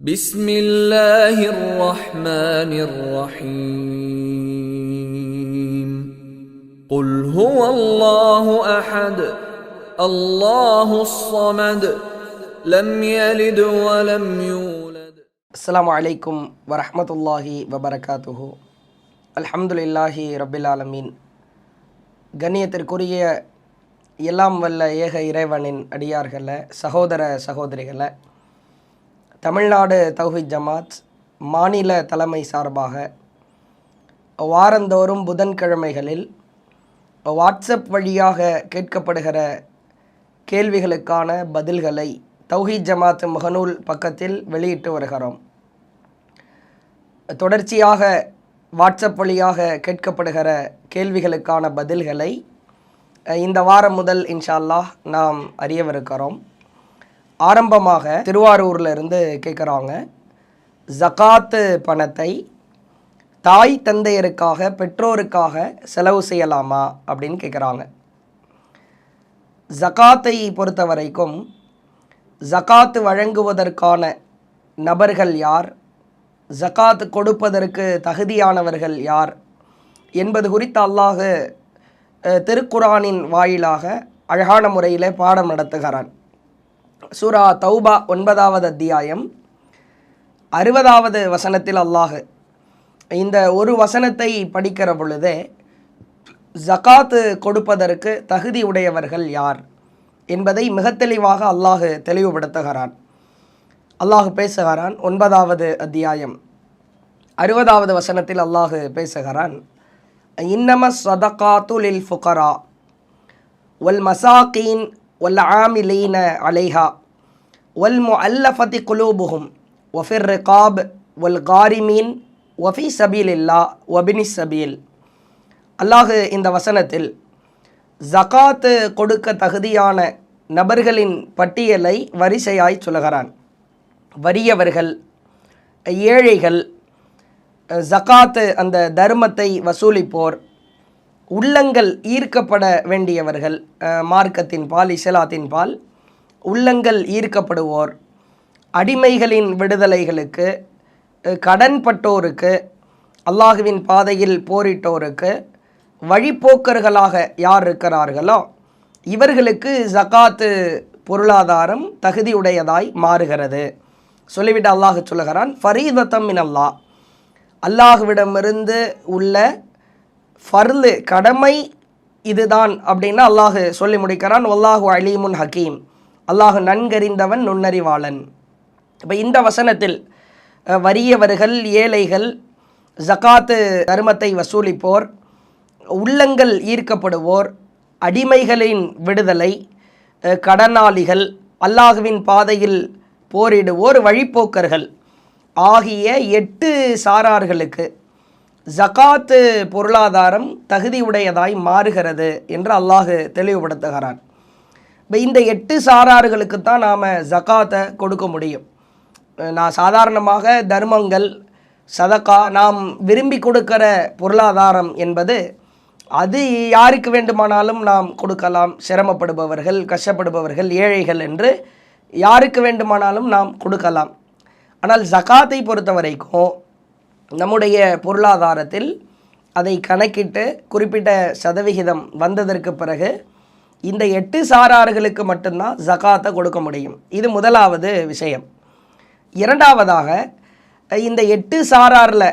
بسم الله الرحمن الرحيم قل هو الله احد الله الصمد لم يلد ولم يولد அஸ்ஸலாமு அலைக்கும் வரஹ்மத்துல்லாஹி வபரகாத்துஹு அல்ஹம்துலில்லாஹி ரபில் ஆலமீன் கண்ணியத்திற்குரிய எல்லாம் வல்ல ஏக இறைவனின் அடியார்கள சகோதர சகோதரிகளை தமிழ்நாடு தௌஹித் ஜமாத் மாநில தலைமை சார்பாக வாரந்தோறும் புதன்கிழமைகளில் வாட்ஸ்அப் வழியாக கேட்கப்படுகிற கேள்விகளுக்கான பதில்களை தௌஹீத் ஜமாத் முகநூல் பக்கத்தில் வெளியிட்டு வருகிறோம். தொடர்ச்சியாக வாட்ஸ்அப் வழியாக கேட்கப்படுகிற கேள்விகளுக்கான பதில்களை இந்த வாரம் முதல் இன்ஷா அல்லாஹ் நாம் அறியவிருக்கிறோம். ஆரம்பமாக திருவாரூரில் இருந்து கேட்குறாங்க ஜகாத்து பணத்தை தாய் தந்தையருக்காக பெற்றோருக்காக செலவு செய்யலாமா அப்படின்னு கேட்குறாங்க ஜகாத்தை பொறுத்த வரைக்கும் ஜகாத்து வழங்குவதற்கான நபர்கள் யார்? ஜகாத் கொடுப்பதற்கு தகுதியானவர்கள் யார்? என்பது குறித்து அல்லாஹ் திருக்குரானின் வாயிலாக அழகான முறையில் பாடம் நடத்துகிறான். சூரா தௌபா ஒன்பதாவது அத்தியாயம். அறுபதாவது வசனத்தில் அல்லாஹ் இந்த ஒரு வசனத்தை படிக்கிற பொழுதே ஜகாத்து கொடுப்பதற்கு தகுதி உடையவர்கள் யார் என்பதை மிக தெளிவாக அல்லாஹு தெளிவுபடுத்துகிறான். அல்லாஹு பேசுகிறான் ஒன்பதாவது அத்தியாயம். அறுபதாவது வசனத்தில் அல்லாஹு பேசுகிறான் இன்னம சதகாத்துலில் ஃபுகரா ஒல் மசாக்கீன் ஒல் ஆமிலீன அலைஹா வல் முஅல்லஃபதி குலூபுகும் ஒஃபிர் ரிகாப் வல் காரிமீன் ஒஃபி சபீல் இல்லா ஒபினி சபீல் அல்லாஹ் இந்த வசனத்தில் ஜகாத்து கொடுக்க தகுதியான நபர்களின் பட்டியலை வரிசையாய் சொல்கிறான் வறியவர்கள் ஏழைகள் ஜகாத்து அந்த தர்மத்தை வசூலிப்போர் உள்ளங்கள் ஈர்க்கப்பட வேண்டியவர்கள் மார்க்கத்தின் பால் இசலாத்தின் பால் உள்ளங்கள் ஈர்க்கப்படுவோர். அடிமைகளின் விடுதலைகளுக்கு கடன்பட்டோருக்கு அல்லாஹுவின் பாதையில் போரிட்டோருக்கு வழிப்போக்கர்களாக யார் இருக்கிறார்களோ இவர்களுக்கு ஜகாத்து பொருளாதாரம் தகுதியுடையதாய் மாறுகிறது. சொல்லிவிட்டு அல்லாஹ் சொல்லுகிறான் ஃபரீதத்தம் மின் அல்லாஹ் அல்லாஹுவிடமிருந்து உள்ள ஃபர்லு கடமை இதுதான் அப்படின்னு அல்லாஹு சொல்லி முடிக்கிறான் அல்லாஹு அலீமுன் ஹக்கீம் அல்லாஹு நன்கறிந்தவன் நுண்ணறிவாளன். இப்போ இந்த வசனத்தில் வறியவர்கள் ஏழைகள் ஜகாத்து தர்மத்தை வசூலிப்போர் உள்ளங்கள் ஈர்க்கப்படுவோர் அடிமைகளின் விடுதலை கடனாளிகள் அல்லாஹுவின் பாதையில் போரிடுவோர் வழிப்போக்கர்கள் ஆகிய எட்டு சாரார்களுக்கு ஜகாத்து பொருளாதாரம் தகுதியுடையதாய் மாறுகிறது என்று அல்லாஹு தெளிவுபடுத்துகிறான். இப்போ இந்த எட்டு சாரார்களுக்கு தான் நாம் ஜகாத்தை கொடுக்க முடியும். நான் சாதாரணமாக தர்மங்கள் சதக்கா நாம் விரும்பி கொடுக்கிற பொருளாதாரம் என்பது அது யாருக்கு வேண்டுமானாலும் நாம் கொடுக்கலாம். சிரமப்படுபவர்கள் கஷ்டப்படுபவர்கள் ஏழைகள் என்று யாருக்கு வேண்டுமானாலும் நாம் கொடுக்கலாம். ஆனால் ஜகாத்தை பொறுத்த வரைக்கும் நம்முடைய பொருளாதாரத்தில் அதை கணக்கிட்டு குறிப்பிட்ட சதவிகிதம் வந்ததற்கு பிறகு இந்த எட்டு சாரார்களுக்கு மட்டும்தான் ஜகாத்தை கொடுக்க முடியும். இது முதலாவது விஷயம். இரண்டாவதாக இந்த எட்டு சாராரில்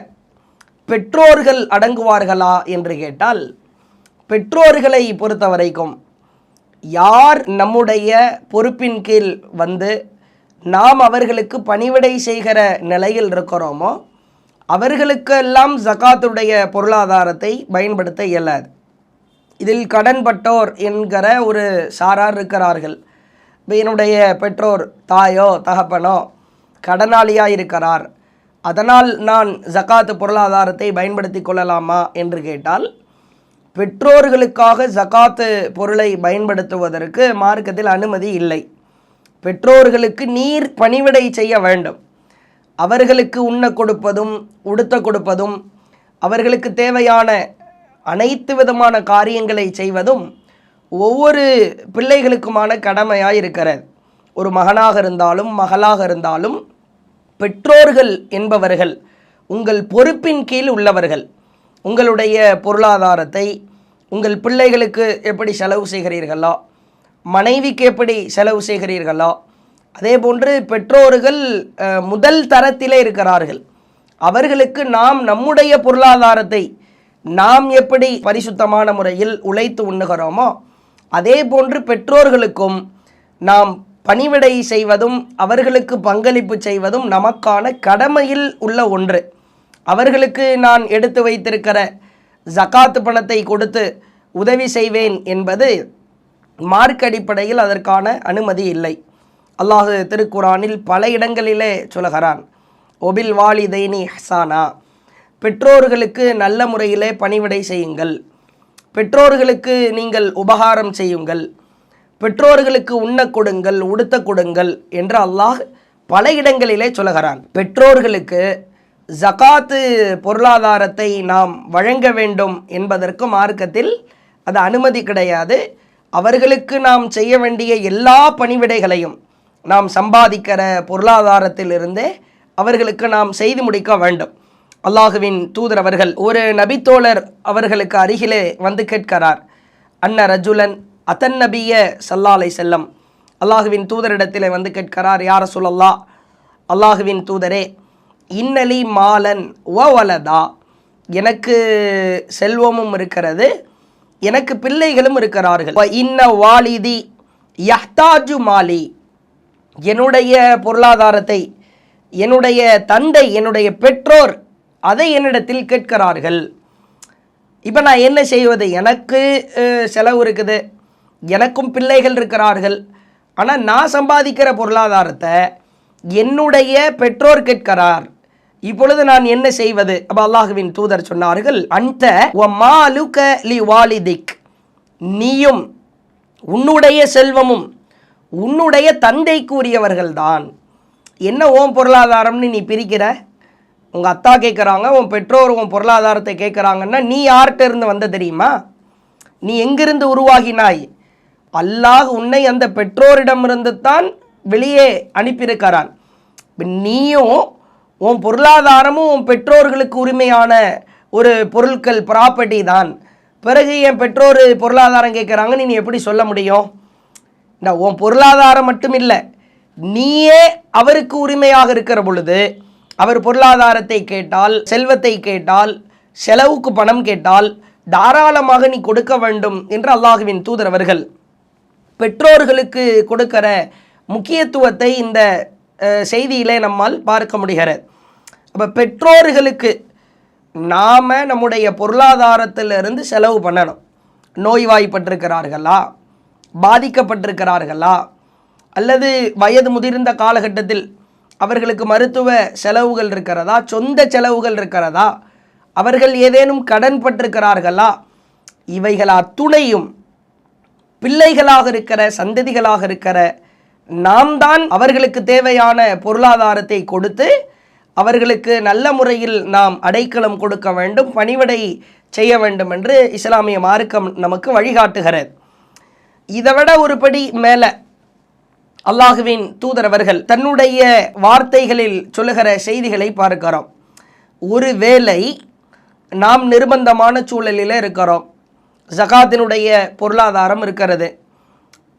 பெற்றோர்கள் அடங்குவார்களா என்று கேட்டால் பெற்றோர்களை பொறுத்த வரைக்கும் யார் நம்முடைய பொறுப்பின் கீழ் வந்து நாம் அவர்களுக்கு பணிவிடை செய்கிற நிலையில் இருக்கிறோமோ அவர்களுக்கெல்லாம் ஜகாத்துடைய பொருளாதாரத்தை பயன்படுத்த இயலாது. இதில் கடன்பட்டோர் என்கிற ஒரு சாரார் இருக்கிறார்கள். என்னுடைய பெற்றோர் தாயோ தகப்பனோ கடனாளியாக இருக்கிறார். அதனால் நான் ஜகாத்து பொருளாதாரத்தை பயன்படுத்தி கொள்ளலாமா என்று கேட்டால் பெற்றோர்களுக்காக ஜகாத்து பொருளை பயன்படுத்துவதற்கு மார்க்கத்தில் அனுமதி இல்லை. பெற்றோர்களுக்கு நீர் பணிவிடை செய்ய வேண்டும். அவர்களுக்கு உண்ண கொடுப்பதும் உடுத்த கொடுப்பதும் அவர்களுக்கு தேவையான அனைத்து விதமான காரியங்களை செய்வதும் ஒவ்வொரு பிள்ளைகளுக்குமான கடமையாக இருக்கிறது. ஒரு மகனாக இருந்தாலும் மகளாக இருந்தாலும் பெற்றோர்கள் என்பவர்கள் உங்கள் பொறுப்பின் கீழ் உள்ளவர்கள் உங்களுடைய பொருளாதாரத்தை உங்கள் பிள்ளைகளுக்கு எப்படி செலவு செய்கிறீர்களா மனைவிக்கு எப்படி செலவு செய்கிறீர்களா அதே போன்று பெற்றோர்கள் முதல் தரத்திலே இருக்கிறார்கள். அவர்களுக்கு நாம் நம்முடைய பொருளாதாரத்தை நாம் எப்படி பரிசுத்தமான முறையில் உழைத்து உண்ணுகிறோமோ அதே போன்று பெற்றோர்களுக்கும் நாம் பணிவிடை செய்வதும் அவர்களுக்கு பங்களிப்பு செய்வதும் நமக்கான கடமையில் உள்ள ஒன்று. அவர்களுக்கு நான் எடுத்து வைத்திருக்கிற ஜக்காத்து பணத்தை கொடுத்து உதவி செய்வேன் என்பது மார்க் அடிப்படையில் அதற்கான அனுமதி இல்லை. அல்லாஹு திருக்குரானில் பல இடங்களிலே சொல்கிறான் ஒபில் வாலிதைனி ஹசானா. பெற்றோர்களுக்கு நல்ல முறையிலே பணிவிடை செய்யுங்கள். பெற்றோர்களுக்கு நீங்கள் உபகாரம் செய்யுங்கள். பெற்றோர்களுக்கு உண்ண கொடுங்கள் உடுத்த கொடுங்கள் என்று அல்லாஹ் பல இடங்களிலே சொல்கிறான் பெற்றோர்களுக்கு ஜகாத்து பொருளாதாரத்தை நாம் வழங்க வேண்டும் என்பதற்கு மார்க்கத்தில் அது அனுமதி கிடையாது. அவர்களுக்கு நாம் செய்ய வேண்டிய எல்லா பணிவிடைகளையும் நாம் சம்பாதிக்கிற பொருளாதாரத்திலிருந்தே அவர்களுக்கு நாம் செய்து முடிக்க வேண்டும். அல்லாஹுவின் தூதர் அவர்கள் ஒரு நபித்தோழர் அவர்களுக்கு அருகிலே வந்து கேட்கிறார். அன்ன ரஜுலன் அத்தன் நபிய சல்லாலை செல்லம் அல்லாஹுவின் தூதரிடத்திலே வந்து கேட்கிறார் யார சொல்லல்லா அல்லாஹுவின் தூதரே இன்னலி மாலன் ஓவலதா எனக்கு செல்வமும் இருக்கிறது எனக்கு பிள்ளைகளும் இருக்கிறார்கள். வ இன்ன வாலிதி யஹ்தாஜு மாலி என்னுடைய பொருளாதாரத்தை என்னுடைய தந்தை என்னுடைய பெற்றோர் அதை என்னிடத்தில் கேட்கிறார்கள். இப்போ நான் என்ன செய்வது? எனக்கு செலவு இருக்குது. எனக்கும் பிள்ளைகள் இருக்கிறார்கள். ஆனால் நான் சம்பாதிக்கிற பொருளாதாரத்தை என்னுடைய பெற்றோர் கேட்கிறார். இப்பொழுது நான் என்ன செய்வது? அப்போ அல்லாஹுவின் தூதர் சொன்னார்கள் அந்த மாலுக லி வாலிதிக். நீயும் உன்னுடைய செல்வமும் உன்னுடைய தந்தைக்கு உரியவர்கள்தான் என்ன ஓம் பொருளாதாரம்னு நீ பிரிக்கிற? உங்கள் அத்தா கேட்குறாங்க உன் பெற்றோர் உன் பொருளாதாரத்தை கேட்குறாங்கன்னா நீ யார்கிட்ட இருந்து வந்த தெரியுமா? நீ எங்கிருந்து உருவாகினாய்? அல்லாஹ் உன்னை அந்த பெற்றோரிடமிருந்து தான் வெளியே அனுப்பியிருக்கிறான். நீயும் உன் பொருளாதாரமும் உன் பெற்றோர்களுக்கு உரிமையான ஒரு பொருட்கள் ப்ராப்பர்ட்டி தான். பிறகு என் பெற்றோர் பொருளாதாரம் கேட்குறாங்கன்னு நீ எப்படி சொல்ல முடியும்? இந்த உன் பொருளாதாரம் மட்டும் இல்லை நீயே அவருக்கு உரிமையாக இருக்கிற பொழுது அவர் பொருளாதாரத்தை கேட்டால் செல்வத்தை கேட்டால் செலவுக்கு பணம் கேட்டால் தாராளமாக நீ கொடுக்க வேண்டும் என்று அல்லாஹுவின் தூதர் அவர்கள். பெற்றோர்களுக்கு கொடுக்கிற முக்கியத்துவத்தை இந்த செய்தியிலே நம்மால் பார்க்க முடிகிறது. அப்போ பெற்றோர்களுக்கு நாம் நம்முடைய பொருளாதாரத்திலிருந்து செலவு பண்ணணும். நோய்வாய்ப்பட்டிருக்கிறார்களா? பாதிக்கப்பட்டிருக்கிறார்களா? அல்லது வயது முதிர்ந்த காலகட்டத்தில் அவர்களுக்கு மருத்துவ செலவுகள் இருக்கிறதா? சொந்த செலவுகள் இருக்கிறதா? அவர்கள் ஏதேனும் கடன் பட்டிருக்கிறார்களா? இவைகள் அத்துணையும் பிள்ளைகளாக இருக்கிற சந்ததிகளாக இருக்கிற நாம் தான் அவர்களுக்கு தேவையான பொருளாதாரத்தை கொடுத்து அவர்களுக்கு நல்ல முறையில் நாம் அடைக்கலம் கொடுக்க வேண்டும் பணிவிடை செய்ய வேண்டும் என்று இஸ்லாமிய மார்க்கம் நமக்கு வழிகாட்டுகிறது. இதை விட ஒரு படி மேலே அல்லாஹுவின் தூதரவர்கள் தன்னுடைய வார்த்தைகளில் சொல்லுகிற செய்திகளை பார்க்கிறோம். ஒருவேளை நாம் நிர்பந்தமான சூழலில் இருக்கிறோம். ஜகாத்தினுடைய பொருளாதாரம் இருக்கிறது.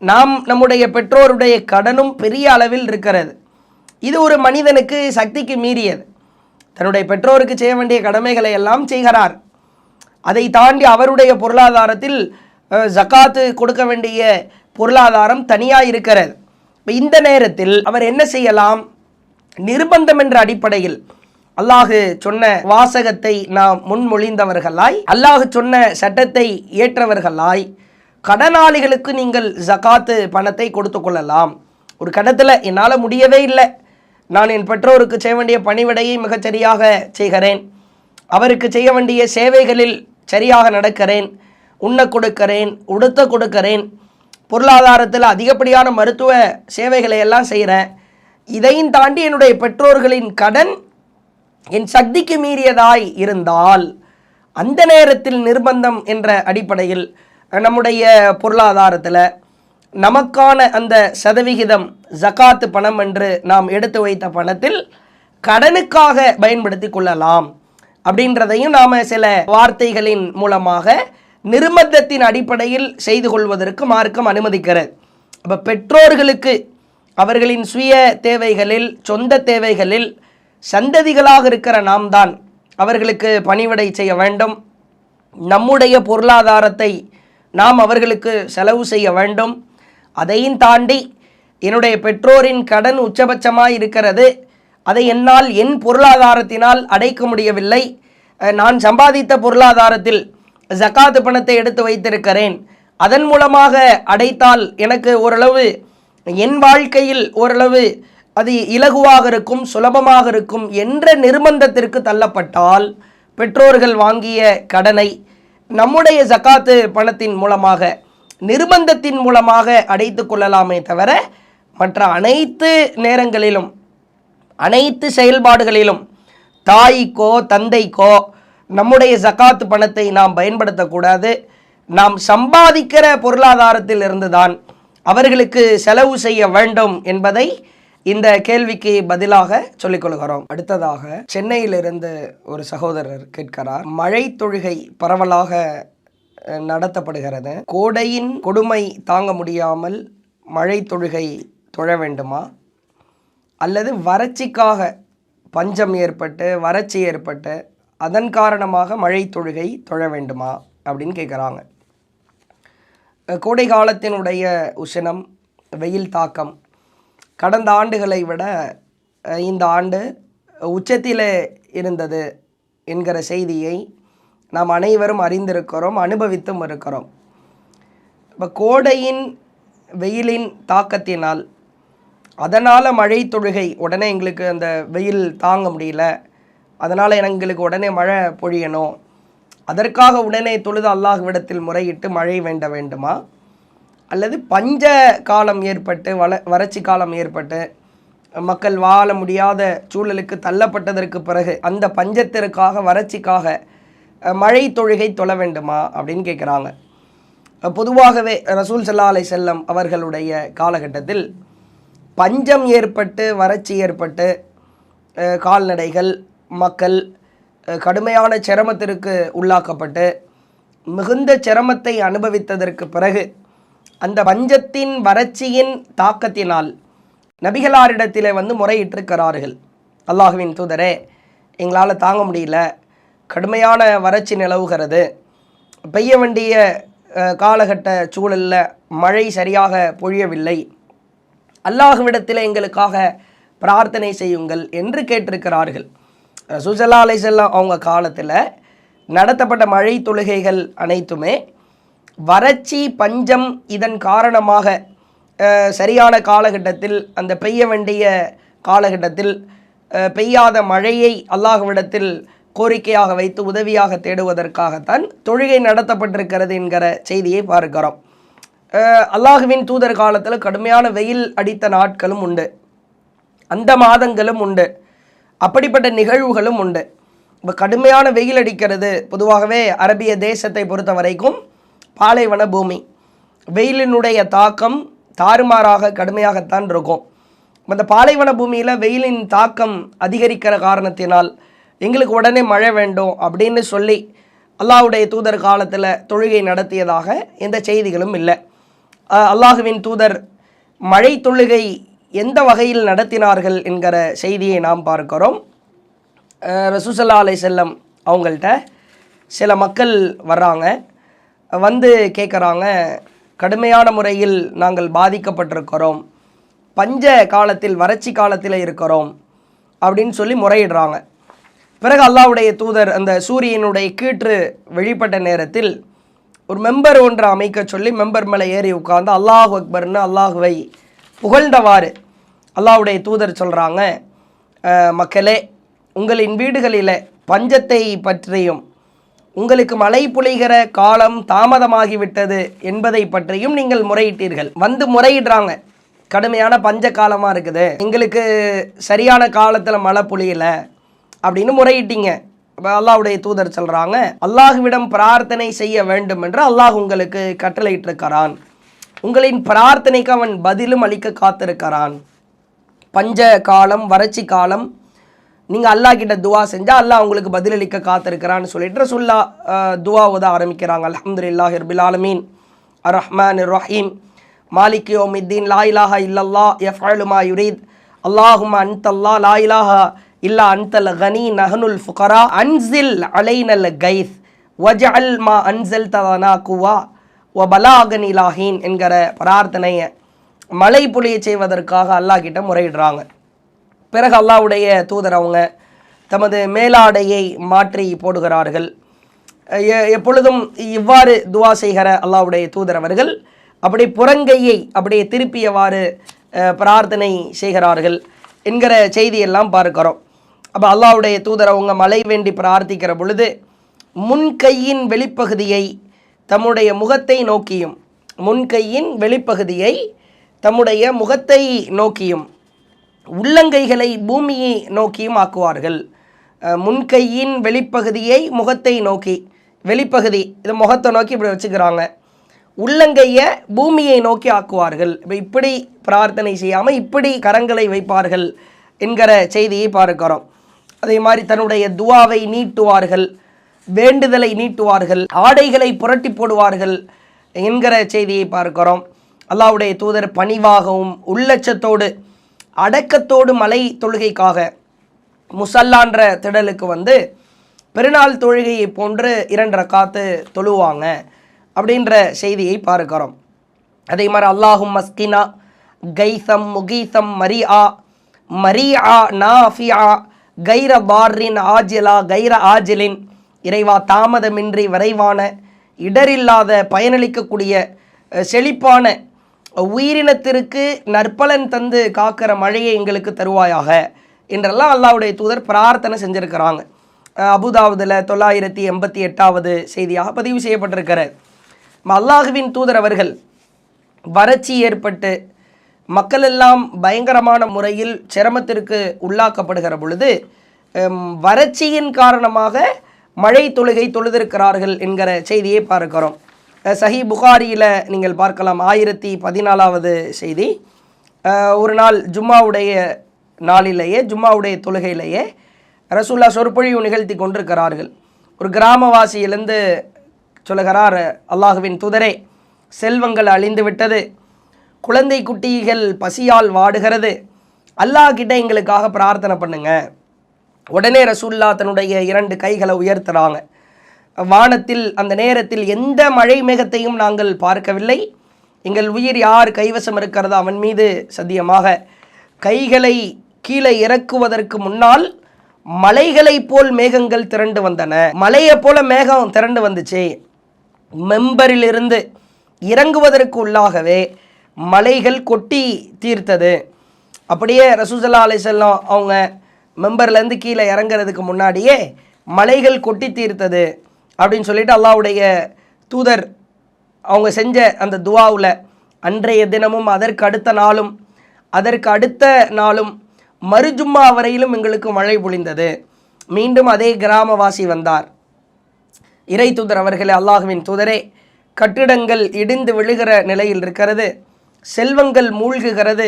நாம் நம்முடைய பெற்றோருடைய கடனும் பெரிய அளவில் இருக்கிறது. இது ஒரு மனிதனுக்கு சக்திக்கு மீறியது. தன்னுடைய பெற்றோருக்கு செய்ய வேண்டிய கடமைகளை எல்லாம் செய்கிறார். அதை தாண்டி அவருடைய பொருளாதாரத்தில் ஜக்காத்து ஜகாத்து கொடுக்க வேண்டிய பொருளாதாரம் தனியாக இருக்கிறது. இப்போ இந்த நேரத்தில் அவர் என்ன செய்யலாம்? நிர்பந்தம் என்ற அடிப்படையில் அல்லாஹு சொன்ன வாசகத்தை நாம் முன்மொழிந்தவர்களாய் அல்லாஹு சொன்ன சட்டத்தை ஏற்றவர்களாய் கடனாளிகளுக்கு நீங்கள் ஜகாத்து பணத்தை கொடுத்து கொள்ளலாம். ஒரு கடத்தில் என்னால் முடியவே இல்லை. நான் என் பெற்றோருக்கு செய்ய வேண்டிய பணிவிடையை மிகச்சரியாக செய்கிறேன். அவருக்கு செய்ய வேண்டிய சேவைகளில் சரியாக நடக்கிறேன். உண்ண கொடுக்கிறேன் உடுத்த கொடுக்கிறேன். பொருளாதாரத்தில் அதிகப்படியான மருத்துவ சேவைகளை எல்லாம் செய்கிறேன் இதையும் தாண்டி என்னுடைய பெற்றோர்களின் கடன் என் சக்திக்கு மீறியதாய் இருந்தால் அந்த நேரத்தில் நிர்பந்தம் என்ற அடிப்படையில் நம்முடைய பொருளாதாரத்தில் நமக்கான அந்த சதவிகிதம் ஜக்காத்து பணம் என்று நாம் எடுத்து வைத்த பணத்தில் கடனுக்காக பயன்படுத்தி கொள்ளலாம். அப்படின்றதையும் நாம் சில வார்த்தைகளின் மூலமாக நிர்பந்தத்தின் அடிப்படையில் செய்து கொள்வதற்கு மார்க்கம் அனுமதிக்கிறது. அப்போ பெற்றோர்களுக்கு அவர்களின் சுய தேவைகளில் சொந்த தேவைகளில் சந்ததிகளாக இருக்கிற நாம் தான் அவர்களுக்கு பணிவிடை செய்ய வேண்டும். நம்முடைய பொருளாதாரத்தை நாம் அவர்களுக்கு செலவு செய்ய வேண்டும். அதையும் தாண்டி என்னுடைய பெற்றோரின் கடன் உச்சபட்சமாக இருக்கிறது. அதை என்னால் என் பொருளாதாரத்தினால் அடைக்க முடியவில்லை. நான் சம்பாதித்த பொருளாதாரத்தில் ஜக்காத்து பணத்தை எடுத்து வைத்திருக்கிறேன். அதன் மூலமாக அடைத்தால் எனக்கு ஓரளவு என் வாழ்க்கையில் ஓரளவு அது இலகுவாக இருக்கும் சுலபமாக இருக்கும் என்ற நிர்பந்தத்திற்கு தள்ளப்பட்டால் பெற்றோர்கள் வாங்கிய கடனை நம்முடைய ஜக்காத்து பணத்தின் மூலமாக நிர்பந்தத்தின் மூலமாக அடைத்து கொள்ளலாமே தவிர மற்ற அனைத்து நேரங்களிலும் அனைத்து செயல்பாடுகளிலும் தாய்க்கோ தந்தைக்கோ நம்முடைய ஜக்காத்து பணத்தை நாம் பயன்படுத்தக்கூடாது. நாம் சம்பாதிக்கிற பொருளாதாரத்தில் இருந்துதான் அவர்களுக்கு செலவு செய்ய வேண்டும் என்பதை இந்த கேள்விக்கு பதிலாக சொல்லிக் கொள்கிறோம். அடுத்ததாக சென்னையிலிருந்து ஒரு சகோதரர் கேட்கிறார் மழை தொழுகை பரவலாக நடத்தப்படுகிறது. கோடையின் கொடுமை தாங்க முடியாமல் மழை தொழுகை தொழ வேண்டுமா? அல்லது வறட்சிக்காக பஞ்சம் ஏற்பட்டு வறட்சி ஏற்பட்டு அதன் காரணமாக மழை தொழுகை தொழ வேண்டுமா? அப்படின்னு கேட்குறாங்க கோடை காலத்தினுடைய உஷ்ணம் வெயில் தாக்கம் கடந்த ஆண்டுகளை விட இந்த ஆண்டு உச்சத்தில் இருந்தது என்கிற செய்தியை நாம் அனைவரும் அறிந்திருக்கிறோம் அனுபவித்தும் இருக்கிறோம். இப்போ கோடையின் வெயிலின் தாக்கத்தினால் அதனால் மழை தொழுகை உடனே எங்களுக்கு அந்த வெயில் தாங்க முடியல. அதனால் எங்களுக்கு உடனே மழை பொழியணும். அதற்காக உடனே தொழுது அல்லாஹ்விடத்தில் முறையிட்டு மழை வேண்ட வேண்டுமா? அல்லது பஞ்ச காலம் ஏற்பட்டு வள வறட்சி காலம் ஏற்பட்டு மக்கள் வாழ முடியாத சூழலுக்கு தள்ளப்பட்டதற்கு பிறகு அந்த பஞ்சத்திற்காக வறட்சிக்காக மழை தொழுகை தொழ வேண்டுமா? அப்படின்னு கேட்குறாங்க பொதுவாகவே ரசூல் ஸல்லல்லாஹு செல்லம் அவர்களுடைய காலகட்டத்தில் பஞ்சம் ஏற்பட்டு வறட்சி ஏற்பட்டு கால்நடைகள் மக்கள் கடுமையான சிரமத்திற்கு உள்ளாக்கப்பட்டு மிகுந்த சிரமத்தை அனுபவித்ததற்கு பிறகு அந்த பஞ்சத்தின் வறட்சியின் தாக்கத்தினால் நபிகளாரிடத்தில் வந்து முறையிட்டிருக்கிறார்கள். அல்லாஹுவின் தூதரே எங்களால் தாங்க முடியல. கடுமையான வறட்சி நிலவுகிறது. பெய்ய வேண்டிய காலகட்ட சூழலில் மழை சரியாக பொழியவில்லை. அல்லாஹுவிடத்தில் எங்களுக்காக பிரார்த்தனை செய்யுங்கள் என்று கேட்டிருக்கிறார்கள். சுஜலா அலைசல்லாம் அவங்க காலத்தில் நடத்தப்பட்ட மழை தொழுகைகள் அனைத்துமே வறட்சி பஞ்சம் இதன் காரணமாக சரியான காலகட்டத்தில் அந்த பெய்ய வேண்டிய காலகட்டத்தில் பெய்யாத மழையை அல்லாஹ்விடத்தில் கோரிக்கையாக வைத்து உதவியாக தேடுவதற்காகத்தான் தொழுகை நடத்தப்பட்டிருக்கிறது என்கிற செய்தியை பார்க்கிறோம். அல்லாஹுவின் தூதர் காலத்தில் கடுமையான வெயில் அடித்த நாட்களும் உண்டு. அந்த மாதங்களும் உண்டு. அப்படிப்பட்ட நிகழ்வுகளும் உண்டு. இப்போ கடுமையான வெயில் அடிக்கிறது பொதுவாகவே அரபிய தேசத்தை பொறுத்த வரைக்கும் பாலைவன பூமி. வெயிலினுடைய தாக்கம் தாறுமாறாக கடுமையாகத்தான் இருக்கும். அந்த பாலைவன பூமியில் வெயிலின் தாக்கம் அதிகரிக்கிற காரணத்தினால் எங்களுக்கு உடனே மழை வேண்டும் அப்படின்னு சொல்லி அல்லாஹ்வுடைய தூதர் காலத்தில் தொழுகை நடத்தியதாக எந்த செய்திகளும் இல்லை. அல்லாஹுவின் தூதர் மழை தொழுகை எந்த வகையில் நடத்தினார்கள் என்கிற செய்தியை நாம் பார்க்கிறோம். ரசூசல்லா அலை செல்லம் அவங்கள்ட்ட சில மக்கள் வர்றாங்க. வந்து கேட்குறாங்க கடுமையான முறையில் நாங்கள் பாதிக்கப்பட்டிருக்கிறோம். பஞ்ச காலத்தில் வறட்சி காலத்தில் இருக்கிறோம். அப்படின்னு சொல்லி முறையிடுறாங்க. பிறகு அல்லாவுடைய தூதர் அந்த சூரியனுடைய கீற்று வெளிப்பட்ட நேரத்தில் ஒரு மெம்பர் ஒன்றை அமைக்க சொல்லி மெம்பர் மேலே ஏறி உட்கார்ந்து அல்லாஹ் அக்பர்னு அல்லாஹுவை புகழ்ந்தவாறு அல்லாவுடைய தூதர் சொல்கிறாங்க மக்களே உங்களின் வீடுகளில் பஞ்சத்தை பற்றியும் உங்களுக்கு மழை பொழிகிற காலம் தாமதமாகிவிட்டது என்பதை பற்றியும் நீங்கள் முறையிட்டீர்கள். வந்து முறையிடுறாங்க. கடுமையான பஞ்ச காலமாக இருக்குது. எங்களுக்கு சரியான காலத்தில் மழை பொழியல அப்படின்னு முறையிட்டீங்க. அல்லாஹுடைய தூதர் சொல்கிறாங்க அல்லாஹுவிடம் பிரார்த்தனை செய்ய வேண்டும் என்று அல்லாஹ் உங்களுக்கு கட்டளையிட்டிருக்கிறான். உங்களின் பிரார்த்தனைக்கு அவன் பதிலும் அளிக்க காத்திருக்கிறான். பஞ்ச காலம் வறட்சி காலம் நீங்கள் அல்லாஹ் கிட்ட துவா செஞ்சால் அல்லாஹ் உங்களுக்கு பதிலளிக்க காத்திருக்கிறான்னு சொல்லிட்டு ரசுல்லா துவா உத ஆரம்பிக்கிறாங்க. அல்ஹம்துலில்லாஹி ஹிர்பில் ஆலமீன். அர் ரஹ்மான் ரஹீம். மாலிக் யோமித்தீன் லா இலாஹா இல்லல்லா எஃப் அழுமா யுரீத். அல்லாஹும்ம அன்தல்லா லா இலாஹா இல்லா அன்தல் கனி நஹனுல் ஃபுகரா. அன்சில் அலைனல் கைஸ். வஜஅல் மா அன்சல் தவனா குவா. வ பலாகன் என்கிற பிரார்த்தனையை மழை பொழிய செய்வதற்காக அல்லாஹ் கிட்ட முறையிடுறாங்க. பிறகு அல்லாஹ்வுடைய தூதர் அவங்க தமது மேலாடையை மாற்றி போடுகிறார்கள். எ- எப்பொழுதும் இவ்வாறு துவா செய்கிற அல்லாஹ்வுடைய தூதர் அவர்கள் அப்படி புறங்கையை அப்படியே திருப்பியவாறு பிரார்த்தனை செய்கிறார்கள் என்கிற செய்தியெல்லாம் பார்க்கிறோம். அப்போ அல்லாஹ்வுடைய தூதர் அவங்க மழை வேண்டி பிரார்த்திக்கிற பொழுது முன்கையின் வெளிப்பகுதியை தம்முடைய முகத்தை நோக்கியும் முன்கையின் வெளிப்பகுதியை தம்முடைய முகத்தை நோக்கியும் உள்ளங்கைகளை பூமியை நோக்கியும் ஆக்குவார்கள். முன்கையின் வெளிப்பகுதியை முகத்தை நோக்கி வெளிப்பகுதி இது முகத்தை நோக்கி இப்படி வச்சுக்கிறாங்க. உள்ளங்கையை பூமியை நோக்கி ஆக்குவார்கள். இப்போ இப்படி பிரார்த்தனை செய்யாமல் இப்படி கரங்களை வைப்பார்கள் என்கிற செய்தியை பார்க்கிறோம். அதே மாதிரி தன்னுடைய துவாவை நீட்டுவார்கள். வேண்டுதலை நீட்டுவார்கள் ஆடைகளை புரட்டி போடுவார்கள் என்கிற செய்தியை பார்க்கிறோம். அல்லாவுடைய தூதர் பணிவாகவும் உள்ளச்சத்தோடு அடக்கத்தோடு மலை தொழுகைக்காக முசல்லான்ற திடலுக்கு வந்து பெருநாள் தொழுகையை போன்று இரண்டரை காத்து தொழுவாங்க அப்படின்ற செய்தியை பார்க்கிறோம். அதே மாதிரி அல்லாஹும் மஸ்கினா கைசம் முகீசம் மரிஆ மரிஆ நாஃபியா கைர பாரின் ஆஜிலா கைர ஆஜிலின் இறைவா தாமதமின்றி விரைவான இடரில்லாத பயனளிக்கக்கூடிய செழிப்பான உயிரினத்திற்கு நற்பலன் தந்து காக்கிற மழையை எங்களுக்கு தருவாயாக என்றெல்லாம் அல்லாஹ்வுடைய தூதர் பிரார்த்தனை செஞ்சுருக்கிறாங்க. அபுதாவதில் அபுதாவுதில் தொள்ளாயிரத்தி எண்பத்தி எட்டாவது செய்தியாக பதிவு செய்யப்பட்டிருக்கிறார் அல்லாஹுவின் தூதர் அவர்கள் வறட்சி ஏற்பட்டு மக்கள் எல்லாம் பயங்கரமான முறையில் சிரமத்திற்கு உள்ளாக்கப்படுகிற பொழுது வறட்சியின் காரணமாக மழை தொழுகை தொழுதிருக்கிறார்கள் என்கிற செய்தியை பார்க்கிறோம். சஹி புகாரியில் நீங்கள் பார்க்கலாம். ஆயிரத்தி பதினாலாவது செய்தி. ஒரு நாள் ஜும்மாவுடைய நாளிலேயே ஜும்மாவுடைய தொழுகையிலேயே ரசூல்லா சொற்பொழிவு நிகழ்த்தி கொண்டிருக்கிறார்கள். ஒரு கிராமவாசியிலிருந்து சொல்லுகிறார் அல்லாஹுவின் துதரே செல்வங்கள் அழிந்து விட்டது. குழந்தை குட்டிகள் பசியால் வாடுகிறது. அல்லாஹ் கிட்ட எங்களுக்காக பிரார்த்தனை பண்ணுங்கள் உடனே ரசூல்லா தன்னுடைய இரண்டு கைகளை உயர்த்துறாங்க. வானத்தில் அந்த நேரத்தில் எந்த மழை மேகத்தையும் நாங்கள் பார்க்கவில்லை. எங்கள் உயிர் யார் கைவசம் இருக்கிறதோ அவன் மீது சத்தியமாக. கைகளை கீழே இறக்குவதற்கு முன்னால் மலைகளைப் போல் மேகங்கள் திரண்டு வந்தன. மலையைப் போல மேகம் திரண்டு வந்துச்சு. மெம்பரிலிருந்து இறங்குவதற்கு உள்ளாகவே மலைகள் கொட்டி தீர்த்தது. அப்படியே ரசூசல்லா அலிசல்லாம் அவங்க மெம்பர்லேருந்து கீழே இறங்குறதுக்கு முன்னாடியே மலைகள் கொட்டி தீர்த்தது அப்படின்னு சொல்லிட்டு அல்லாஹ்வுடைய தூதர் அவங்க செஞ்ச அந்த துவாவில் அன்றைய தினமும் அதற்கு அடுத்த நாளும் அதற்கு அடுத்த நாளும் மறுஜும்மா வரையிலும் எங்களுக்கு மழை பொழிந்தது. மீண்டும் அதே கிராமவாசி வந்தார். இறை தூதர் அவர்களே அல்லாஹுவின் தூதரே கட்டிடங்கள் இடிந்து விழுகிற நிலையில் இருக்கிறது. செல்வங்கள் மூழ்குகிறது.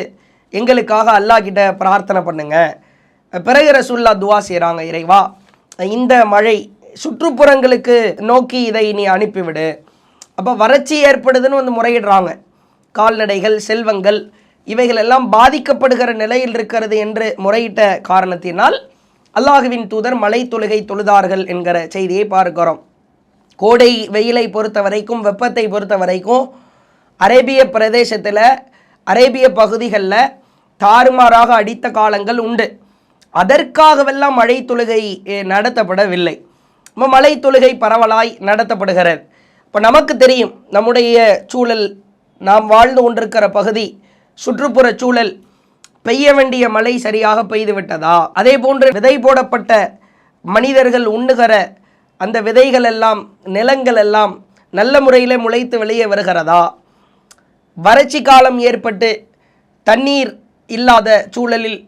எங்களுக்காக அல்லாஹ் கிட்ட பிரார்த்தனை பண்ணுங்கள் பிறகு ரசுல்லா துவா செய்கிறாங்க இறைவா. இந்த மழை சுற்றுப்புறங்களுக்கு நோக்கி இதை நீ அனுப்பிவிடு. அப்போ வறட்சி ஏற்படுதுன்னு வந்து முறையிடுறாங்க. கால்நடைகள் செல்வங்கள் இவைகள் எல்லாம் பாதிக்கப்படுகிற நிலையில் இருக்கிறது என்று முறையிட்ட காரணத்தினால் அல்லாஹுவின் தூதர் மலை தொழுகை தொழுதார்கள் என்கிற செய்தியை பார்க்கிறோம். கோடை வெயிலை பொறுத்த வரைக்கும் வெப்பத்தை பொறுத்த வரைக்கும் அரேபிய பிரதேசத்தில் அரேபிய பகுதிகளில் தாறுமாறாக அடித்த காலங்கள் உண்டு. அதற்காகவெல்லாம் மழை தொழுகை நடத்தப்படவில்லை. நம்ம மழை தொழுகை பரவலாய் நடத்தப்படுகிறது. இப்போ நமக்கு தெரியும் நம்முடைய சூழல் நாம் வாழ்ந்து கொண்டிருக்கிற பகுதி சுற்றுப்புற சூழல் பெய்ய வேண்டிய மழை சரியாக பெய்து விட்டதா? அதே போன்று விதை போடப்பட்ட மனிதர்கள் உண்ணுகிற அந்த விதைகள் எல்லாம் நிலங்கள் எல்லாம் நல்ல முறையில் முளைத்து வெளியே வருகிறதா? வறட்சி காலம் ஏற்பட்டு தண்ணீர் இல்லாத சூழலில்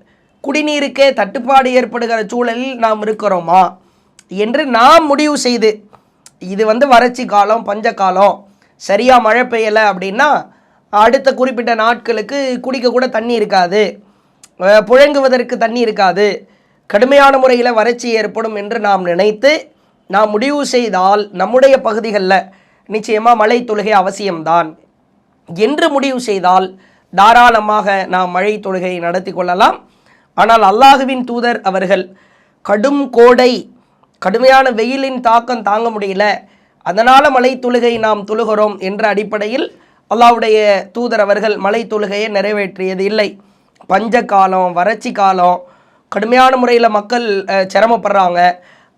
குடிநீருக்கே தட்டுப்பாடு ஏற்படுகிற சூழலில் நாம் இருக்கிறோமா? என்று நாம் முடிவு செய்து இது வந்து வறட்சி காலம் பஞ்ச காலம் சரியாக மழை பெய்யலை அப்படின்னா அடுத்த குறிப்பிட்ட நாட்களுக்கு குடிக்க கூட தண்ணி இருக்காது. புழங்குவதற்கு தண்ணி இருக்காது. கடுமையான முறையில் வறட்சி ஏற்படும் என்று நாம் நினைத்து நாம் முடிவு செய்தால் நம்முடைய பகுதிகளில் நிச்சயமாக மழை தொழுகை அவசியம்தான். என்று முடிவு செய்தால் தாராளமாக நாம் மழை தொழுகை நடத்தி கொள்ளலாம். ஆனால் அல்லாஹுவின் தூதர் அவர்கள் கடும் கோடை கடுமையான வெயிலின் தாக்கம் தாங்க முடியல. அதனால் மலை தொழுகை நாம் தொழுகிறோம் என்ற அடிப்படையில் அல்லாவுடைய தூதர் அவர்கள் மலை தொழுகையை நிறைவேற்றியது இல்லை. பஞ்ச காலம் வறட்சி காலம் கடுமையான முறையில் மக்கள் சிரமப்படுறாங்க.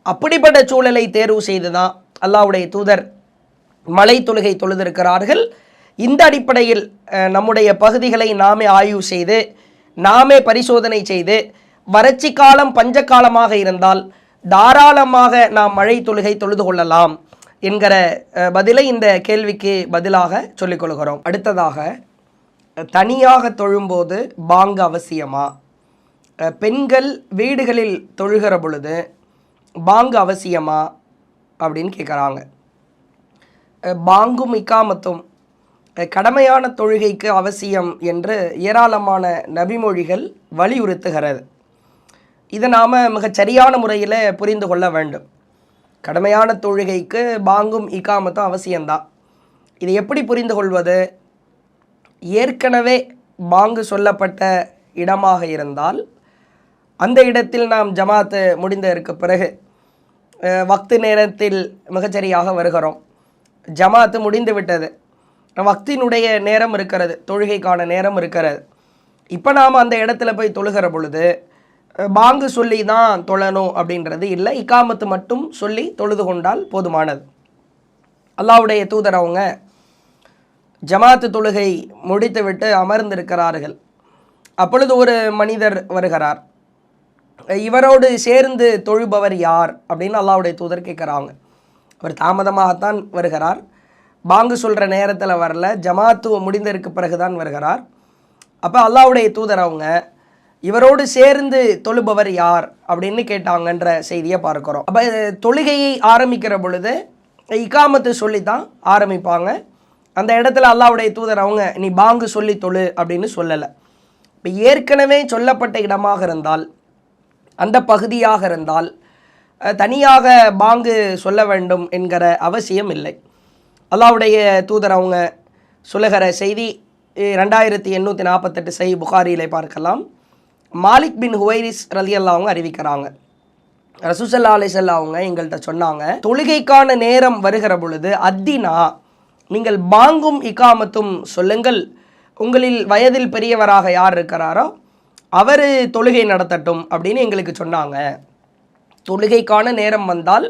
அப்படிப்பட்ட சூழலை தேர்வு செய்து தான் அல்லாஹ்வுடைய தூதர் மலை தொழுகை தொழுதிருக்கிறார்கள். இந்த அடிப்படையில் நம்முடைய பகுதிகளை நாமே ஆய்வு செய்து நாமே பரிசோதனை செய்து வறட்சி காலம் பஞ்ச காலமாக இருந்தால் தாராளமாக நாம் மழை தொழுகை தொழுது கொள்ளலாம் என்கிற பதிலை இந்த கேள்விக்கு பதிலாக சொல்லிக் கொள்கிறோம். அடுத்ததாக தனியாக தொழும்போது பாங்கு அவசியமா? பெண்கள் வீடுகளில் தொழுகிற பொழுது பாங்கு அவசியமா? அப்படின்னு கேட்குறாங்க பாங்கும் இக்காமத்தும் கடமையான தொழுகைக்கு அவசியம் என்று ஏராளமான நபிமொழிகள் வலியுறுத்துகிறது. இதை நாம் மிகச் சரியான முறையில் புரிந்து கொள்ள வேண்டும். கடமையான தொழுகைக்கு பாங்கும் இக்காமத்தும் அவசியம்தான். இதை எப்படி புரிந்து கொள்வது? ஏற்கனவே பாங்கு சொல்லப்பட்ட இடமாக இருந்தால் அந்த இடத்தில் நாம் ஜமாத்து முடிந்ததற்கு பிறகு வக்து நேரத்தில் மிகச்சரியாக வருகிறோம். ஜமாத்து முடிந்து விட்டது வக்தினுடைய நேரம் இருக்கிறது தொழுகைக்கான நேரம் இருக்கிறது. இப்போ நாம் அந்த இடத்துல போய் தொழுகிற பொழுது பாங்கு சொல்லி தான் தொழணும் அப்படின்றது இல்லை. இக்காமத்து மட்டும் சொல்லி தொழுது கொண்டால் போதுமானது. அல்லாவுடைய தூதர் அவங்க ஜமாத்து தொழுகை முடித்துவிட்டு அமர்ந்திருக்கிறார்கள். அப்பொழுது ஒரு மனிதர் வருகிறார். இவரோடு சேர்ந்து தொழுபவர் யார் அப்படின்னு அல்லாவுடைய தூதர் கேட்குறாங்க. அவர் தாமதமாகத்தான் வருகிறார். பாங்கு சொல்கிற நேரத்தில் வரல. ஜமாத்து முடிந்ததற்கு பிறகுதான் வருகிறார். அப்போ அல்லாவுடைய தூதர் அவங்க இவரோடு சேர்ந்து தொழுபவர் யார்? அப்படின்னு கேட்டாங்கன்ற செய்தியை பார்க்குறோம். அப்போ தொழுகையை ஆரம்பிக்கிற பொழுது இக்காமத்து சொல்லி தான் ஆரம்பிப்பாங்க. அந்த இடத்துல அல்லாவுடைய தூதர் அவங்க நீ பாங்கு சொல்லி தொழு அப்படின்னு சொல்லலை. இப்போ ஏற்கனவே சொல்லப்பட்ட இடமாக இருந்தால் அந்த பகுதியாக இருந்தால் தனியாக பாங்கு சொல்ல வேண்டும் என்கிற அவசியம் இல்லை. அல்லாவுடைய தூதர் அவங்க சுலகர செய்தி ரெண்டாயிரத்தி எண்ணூற்றி நாற்பத்தெட்டு சை புகாரியில் பார்க்கலாம். மாலிக் பின் ஹுவைரிஸ் ரலி அவங்க அறிவிக்கிறாங்க. ரசூசல்லா அலிசல்லா அவங்க எங்கள்கிட்ட சொன்னாங்க தொழுகைக்கான நேரம் வருகிற பொழுது அத்தினா நீங்கள் பாங்கும் இக்காமத்தும் சொல்லுங்கள் உங்களில் வயதில் பெரியவராக யார் இருக்கிறாரோ அவர் தொழுகை நடத்தட்டும் அப்படின்னு எங்களுக்கு சொன்னாங்க. தொழுகைக்கான நேரம் வந்தால்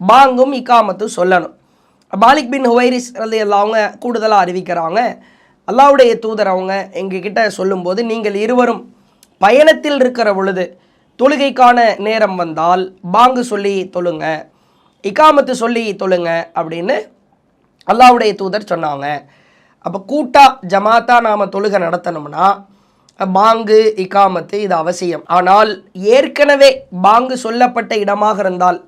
பாங்கும் இக்காமத்தும் சொல்லணும். மாலிக் பின் ஹுவைரிஸ் ரலி அவங்க கூடுதலாக அறிவிக்கிறாங்க. அல்லாவுடைய தூதர் அவங்க எங்ககிட்ட சொல்லும்போது நீங்கள் இருவரும் பயணத்தில் இருக்கிற பொழுது தொழுகைக்கான நேரம் வந்தால் பாங்கு சொல்லி தொழுங்க இக்காமத்து சொல்லி தொழுங்க அப்படின்னு அல்லாவுடைய தூதர் சொன்னாங்க. அப்போ கூட்டா ஜமாத்தா நாம் தொழுகை நடத்தணும்னா பாங்கு இக்காமத்து இது அவசியம். ஆனால் ஏற்கனவே பாங்கு சொல்லப்பட்ட இடமாக இருந்தால்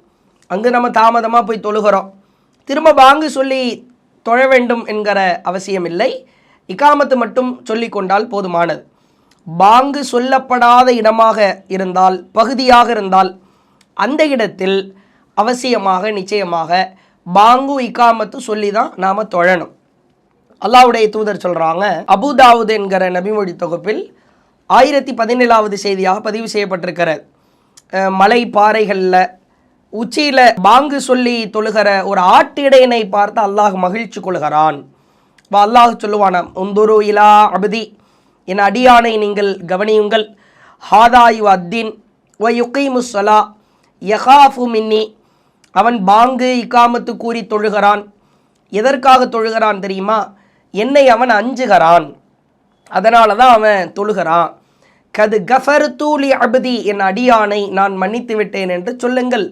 அங்கு நம்ம தாமதமாக போய் தொழுகிறோம். திரும்ப பாங்கு சொல்லி தொழ வேண்டும் என்கிற அவசியம் இல்லை இக்காமத்து மட்டும் சொல்லி கொண்டால் போதுமானது. பாங்கு சொல்லப்படாத இடமாக இருந்தால் பகுதியாக இருந்தால் அந்த இடத்தில் அவசியமாக நிச்சயமாக பாங்கு இக்காமத்து சொல்லி தான் நாம் தொழணும். அல்லாஹ்வுடைய தூதர் சொல்கிறாங்க அபுதாவுத் என்கிற நபிமொழி தொகுப்பில் ஆயிரத்தி பதினேழாவது செய்தியாக பதிவு செய்யப்பட்டிருக்கிறது. மலை பாறைகளில் உச்சியில் பாங்கு சொல்லி தொழுகிற ஒரு ஆட்டிடையனை பார்த்து அல்லாஹ் மகிழ்ச்சி கொள்கிறான். அல்லாஹ் சொல்லுவான உந்துரு இலா அபதி என் அடியானை நீங்கள் கவனியுங்கள். ஹாதாயு அத்தின் ஒ யுகைமு சொலா யகாஃபு மின்னி. அவன் பாங்கு இக்காமத்து கூறி தொழுகிறான். எதற்காக தொழுகிறான் தெரியுமா? என்னை அவன் அஞ்சுகிறான். அதனால தான் அவன் தொழுகிறான். கது கஃபர் தூலி அபதி என் அடியானை நான் மன்னித்து விட்டேன் என்று சொல்லுங்கள்.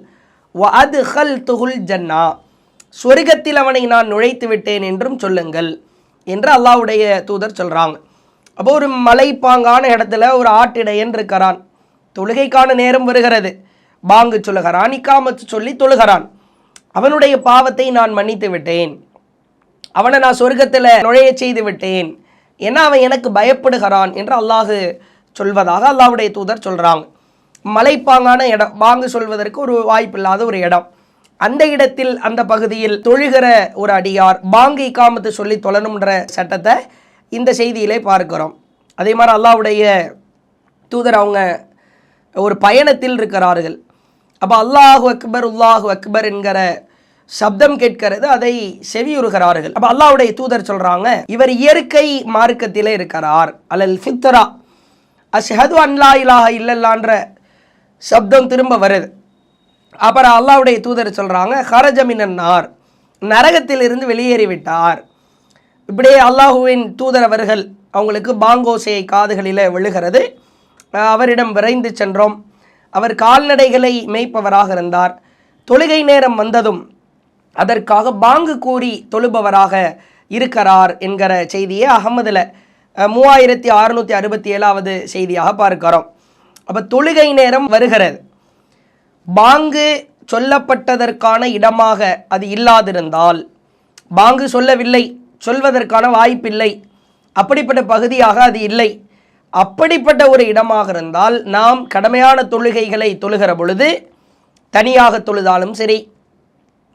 அது ஹல் துகுல் ஜன்னா சொர்க்கத்தில் அவனை நான் நுழைத்து விட்டேன் என்றும் சொல்லுங்கள் என்று அல்லாஹ்வுடைய தூதர் சொல்கிறாங்க அப்போ ஒரு மலைப்பாங்கான இடத்துல ஒரு ஆட்டிடையன் இருக்கிறான். தொழுகைக்கான நேரம் வருகிறது. பாங்கு சொல்லுகிறான் இக்காமத்து சொல்லி தொழுகிறான். அவனுடைய பாவத்தை நான் மன்னித்து விட்டேன். அவனை நான் சொர்க்கத்தில் நுழைய செய்து விட்டேன். ஏன்னா அவன் எனக்கு பயப்படுகிறான்? என்று அல்லாஹ் சொல்வதாக அல்லாவுடைய தூதர் சொல்கிறாங்க மலைப்பாங்கான இடம் பாங்கு சொல்வதற்கு ஒரு வாய்ப்பில்லாத ஒரு இடம். அந்த இடத்தில் அந்த பகுதியில் தொழுகிற ஒரு அடியார் பாங்கு இக்காமத்து சொல்லி தொழணுன்ற சட்டத்தை இந்த செய்தியிலே பார்க்கிறோம். அதே மாதிரி அல்லாஹ்வுடைய தூதர் அவங்க ஒரு பயணத்தில் இருக்கிறார்கள். அப்போ அல்லாஹு அக்பர் உல்லாஹு அக்பர் என்கிற சப்தம் கேட்கிறது அதை செவியுறுகிறார்கள். அப்போ அல்லாவுடைய தூதர் சொல்கிறாங்க இவர் இயற்கை மார்க்கத்திலே இருக்கிறார். அல்லல் ஃபித்ரா அஷ்ஹது அன்லா இலாஹ இல்லல்லான்ற சப்தம் திரும்ப வருது. அப்புறம் அல்லாஹ்வுடைய தூதர் சொல்றாங்க ஹரஜமினார் நரகத்திலிருந்து வெளியேறிவிட்டார். இப்படியே அல்லாஹுவின் தூதர் அவர்கள் அவங்களுக்கு பாங்கோசையை காதுகளில் விழுகிறது. அவரிடம் விரைந்து சென்றோம். அவர் கால்நடைகளை மேய்ப்பவராக இருந்தார். தொழுகை நேரம் வந்ததும் அதற்காக பாங்கு கூறி தொழுபவராக இருக்கிறார் என்கிற செய்தியை அகமதில் மூவாயிரத்தி அறுநூற்றி அறுபத்தி ஏழாவது செய்தியாக பார்க்கிறோம். அப்போ தொழுகை நேரம் வருகிறது. பாங்கு சொல்லப்பட்டதற்கான இடமாக அது இல்லாதிருந்தால் பாங்கு சொல்லவில்லை சொல்வதற்கான வாய்ப்பில்லை அப்படிப்பட்ட பகுதியாக அது இல்லை. அப்படிப்பட்ட ஒரு இடமாக இருந்தால் நாம் கடமையான தொழுகைகளை தொழுகிற பொழுது தனியாக தொழுதாலும் சரி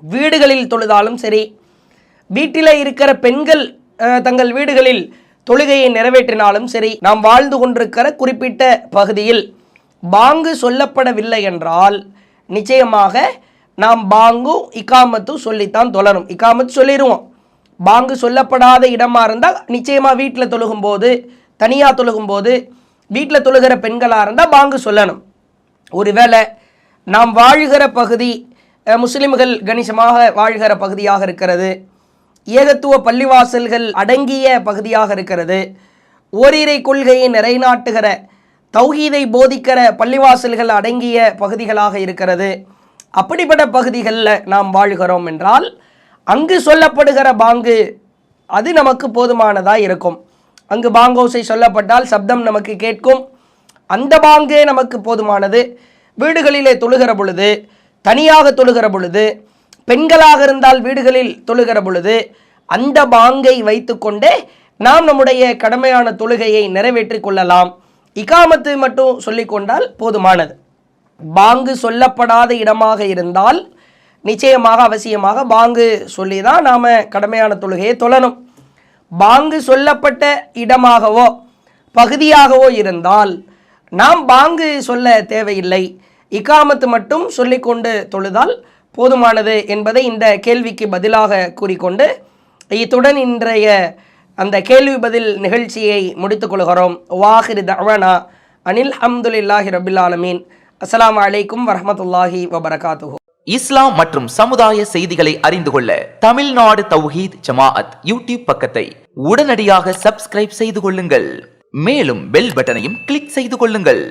வீடுகளில் தொழுதாலும் சரி வீட்டில் இருக்கிற பெண்கள் தங்கள் வீடுகளில் தொழுகையை நிறைவேற்றினாலும் சரி நாம் வாழ்ந்து கொண்டிருக்கிற குறிப்பிட்ட பகுதியில் பாங்கு சொல்லப்படவில்லை என்றால் நிச்சயமாக நாம் பாங்கும் இக்காமத்தும் சொல்லித்தான் தொழணும் இக்காமத்து சொல்லிடுவோம் பாங்கு சொல்லப்படாத இடமா இருந்தால் நிச்சயமாக வீட்டில் தொழுகும்போது தனியாக தொழுகும்போது வீட்டில் தொழுகிற பெண்களாக இருந்தால் பாங்கு சொல்லணும். ஒருவேளை நாம் வாழ்கிற பகுதி முஸ்லிம்கள் கணிசமாக வாழ்கிற பகுதியாக இருக்கிறது. ஏகத்துவ பள்ளிவாசல்கள் அடங்கிய பகுதியாக இருக்கிறது. ஓரிரை கொள்கையை நிலைநாட்டுகிற தௌஹீதை போதிக்கிற பள்ளிவாசல்கள் அடங்கிய பகுதிகளாக இருக்கிறது. அப்படிப்பட்ட பகுதிகளில் நாம் வாழ்கிறோம் என்றால் அங்கு சொல்லப்படுகிற பாங்கு அது நமக்கு போதுமானதாக இருக்கும். அங்கு பாங்கோசை சொல்லப்பட்டால் சப்தம் நமக்கு கேட்கும். அந்த பாங்கே நமக்கு போதுமானது. வீடுகளிலே தொழுகிற பொழுது தனியாக தொழுகிற பொழுது பெண்களாக இருந்தால் வீடுகளில் தொழுகிற பொழுது அந்த பாங்கை வைத்துக்கொண்டே நாம் நம்முடைய கடமையான தொழுகையை நிறைவேற்றிக் கொள்ளலாம். இகாமத்து மட்டும் சொல்லிக்கொண்டால் போதுமானது. பாங்கு சொல்லப்படாத இடமாக இருந்தால் நிச்சயமாக அவசியமாக பாங்கு சொல்லி தான் நாம் கடமையான தொழுகையை தொழணும். பாங்கு சொல்லப்பட்ட இடமாகவோ பகுதியாகவோ இருந்தால் நாம் பாங்கு சொல்ல தேவையில்லை. இக்காமத்து மட்டும் சொல்லிக்கொண்டு தொழுதால் போதுமானது என்பதை இந்த கேள்விக்கு பதிலாக கூறிக்கொண்டு இத்துடன் இன்றைய அந்த கேள்வி பதில் நிகழ்ச்சியை முடித்துக் கொள்கிறோம். வாஹிர் தவனா அனில் அம்துலில்லாஹி ரபில்லாலமீன் அஸ்லாம் அலைக்கும் வரமத்துல்லாஹி வபரகாத்துஹு. இஸ்லாம் மற்றும் சமுதாய செய்திகளை அறிந்து கொள்ள தமிழ்நாடு தௌஹீத் ஜமாஅத் யூடியூப் பக்கத்தை உடனடியாக சப்ஸ்கிரைப் செய்து கொள்ளுங்கள். மேலும் பெல் பட்டனையும் கிளிக் செய்து கொள்ளுங்கள்.